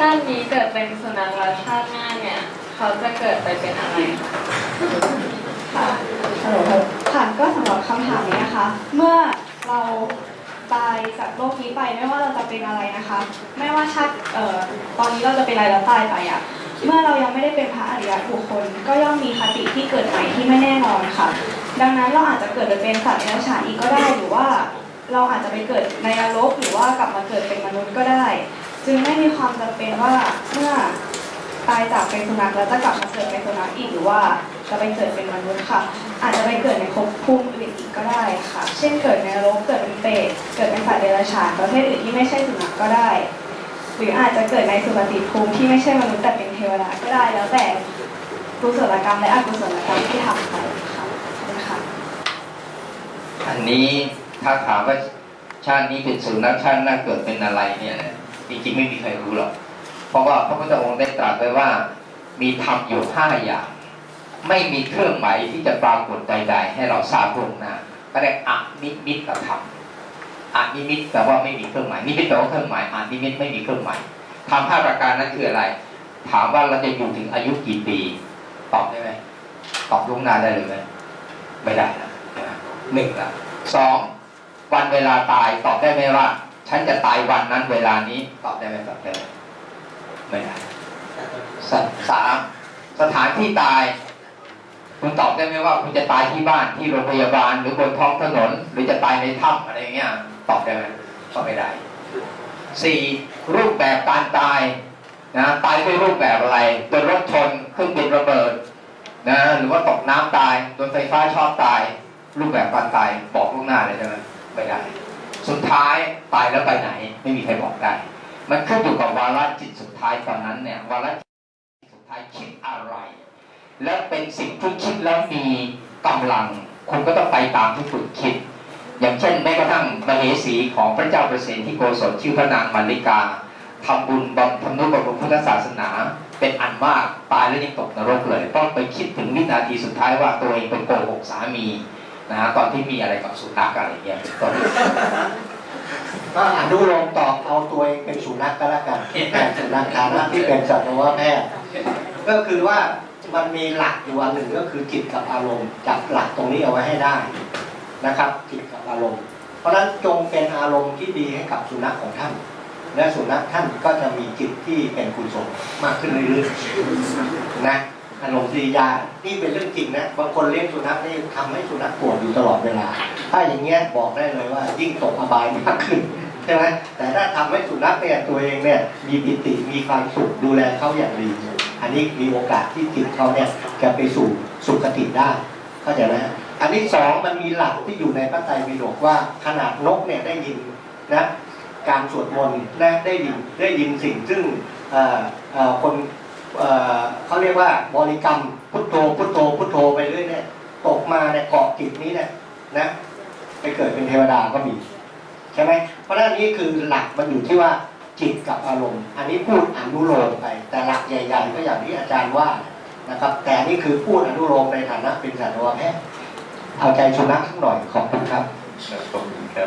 ชาตินี้เกิดเป็นสุนัขแล้วชาติหน้าเนี่ย เขาจะเกิดไปเป็นอะไรคะค่ะฮัลโหลค่ะก็สำหรับคำถามนี้นะคะ เมื่อเราตายจากโลกนี้ไปไม่ว่าเราจะเป็นอะไรนะคะ ไม่ว่าชาติเอ่อตอนนี้เราจะเป็นอะไรแล้วตายไปอะเมื่อเรายังไม่ได้เป็นพระอริยบุคคล ก็ย่อมมีคติที่เกิดใหม่ที่ไม่แน่นอนค่ะ ดังนั้นเราอาจจะเกิดไปเป็นสัตว์เดรัจฉานอีกก็ได้หรือว่า เราอาจจะไปเกิดในนรกหรือว่ากลับมา จึงไม่มีความจำเป็นว่าเมื่อตายจากเป็นสุนัขแล้วจะกลับมาเกิดเป็นสุนัขอีกหรือว่าจะไปเกิดเป็นมนุษย์ค่ะ อาจจะไปเกิดในภพภูมิอื่นอีกก็ได้ค่ะ เช่นเกิดในนรกเกิดเป็นเปรตเกิดเป็นสัตว์เดรัจฉานประเภทอื่นที่ไม่ใช่สุนัขก็ได้ หรืออาจจะเกิดในสุคติภูมิที่ไม่ใช่มนุษย์แต่เป็นเทวดาก็ได้แล้วแต่กุศลกรรมและอกุศลกรรมที่ทำไปค่ะขอบคุณค่ะอันนี้ถ้าถามว่าชาตินี้เป็นสุนัขชาติหน้าเกิดเป็นอะไรเนี่ยนะ จริงๆไม่มีใครรู้หรอก เพราะว่าพระพุทธองค์ได้ตรัสไว้ว่า มีธรรมอยู่ห้าอย่าง ไม่มีเครื่องหมายที่จะปรากฏใด ๆ ให้เราทราบล่วงหน้าก็ได้อนิมิตธรรมอนิมิตแปลว่าไม่มีเครื่องหมายนิมิตแปลว่าเครื่องหมายอนิมิตไม่มีเครื่องหมายทำห้าประการนั้นคืออะไร ถามว่าเราจะอยู่ถึงอายุกี่ปี ตอบได้ไหมตอบล่วงหน้าได้เลยไหมไม่ได้นะหนึ่งละสองวันเวลาตายตอบได้ไหมว่า ฉันจะตายวันนั้นเวลานี้ตอบได้ไหมตอบได้ไม่ได้สสามสถานที่ตาย คุณตอบได้ไหมว่า คุณจะตายที่บ้านที่โรงพยาบาล หรือบนท้องถนน หรือจะตายในถ้ำอะไรเงี้ย ตอบได้ไหมตอบไม่ได้สี่รูปแบบการตายนะตายด้วยรูปแบบอะไรโดนรถชนเครื่องบินระเบิดนะหรือว่าตกน้ำตายโดนไฟฟ้าช็อตตาย รูปแบบการตายบอกล่วงหน้าเลยได้ไหมไม่ได้ สุดท้ายตายแล้วไปไหน ไม่มีใครบอกได้ มันขึ้นอยู่กับวาระจิตสุดท้ายตอนนั้นเนี่ยวาระจิตสุดท้ายคิดอะไร และเป็นสิ่งที่คิดแล้วมีกำลัง คุณก็ต้องไปตามที่คุณคิด อย่างเช่นแม้กระทั่งมเหสีของพระเจ้าเปรตที่โกศลชื่อพระนางมาริกาทำบุญบำทำนุบำรุงพุทธศาสนา เป็นอันมากตายแล้วยังตกนรกเลยต้องไปคิดถึงวินาทีสุดท้ายว่าตัวเองเป็นโกหกสามี นะฮะตอนที่มีอะไรกับสุนัขอะไรอย่างเงี้ยเป็นต้นก็อนุโลมตอบเอาตัวเองเป็นสุนัขก็แล้วกันแต่สุนัขฐานะที่เป็นสัตวแพทย์ก็คือว่ามันมีหลักอยู่อันหนึ่งก็คือจิตกับอารมณ์จับหลักตรงนี้เอาไว้ให้ได้นะครับจิตกับอารมณ์ เพราะฉะนั้นจงเป็นอารมณ์ที่ดีให้กับสุนัขของท่าน และสุนัขท่านก็จะมีจิตที่เป็นกุศลมากขึ้นเรื่อยๆนะ อารมณ์ดียานี่เป็นเรื่องจริงนะบางคนเลี้ยงสุนัขนี่ทำให้สุนัขปวดอยู่ตลอดเวลา ถ้าอย่างเงี้ยบอกได้เลยว่า ยิ่งตกอบายมากขึ้นใช่ไหมแต่ถ้าทำให้สุนัขเนี่ยตัวเองเนี่ยมีปิติมีความสุขดูแลเขาอย่างดี อันนี้มีโอกาสที่จิตเขาเนี่ยจะไปสู่สุขติได้เข้าใจไหมอันที่สองมันมีหลักที่อยู่ในพระไตรปิฎกว่าขนาดนกเนี่ยได้ยินนะการสวดมนต์และได้ยินได้ยินสิ่งซึ่งคน เขาเรียกว่าบริกรรมพุทโธพุทโธพุทโธไปเรื่อยเนี่ยตกมาเนี่ยเกาะจิตนี้เนี่ยนะไปเกิดเป็นเทวดาก็มีใช่ไหมเพราะนั้นอันนี้คือหลักมันอยู่ที่ว่าจิตกับอารมณ์ อันนี้พูดอนุโลมไป แต่หลักใหญ่ๆ ก็อย่างที่อาจารย์ว่านะครับ แต่นี่คือพูดอนุโลมในฐานะเป็นสัตวแพทย์เอาใจสุนัขสักหน่อยขอบคุณครับขอบคุณครับ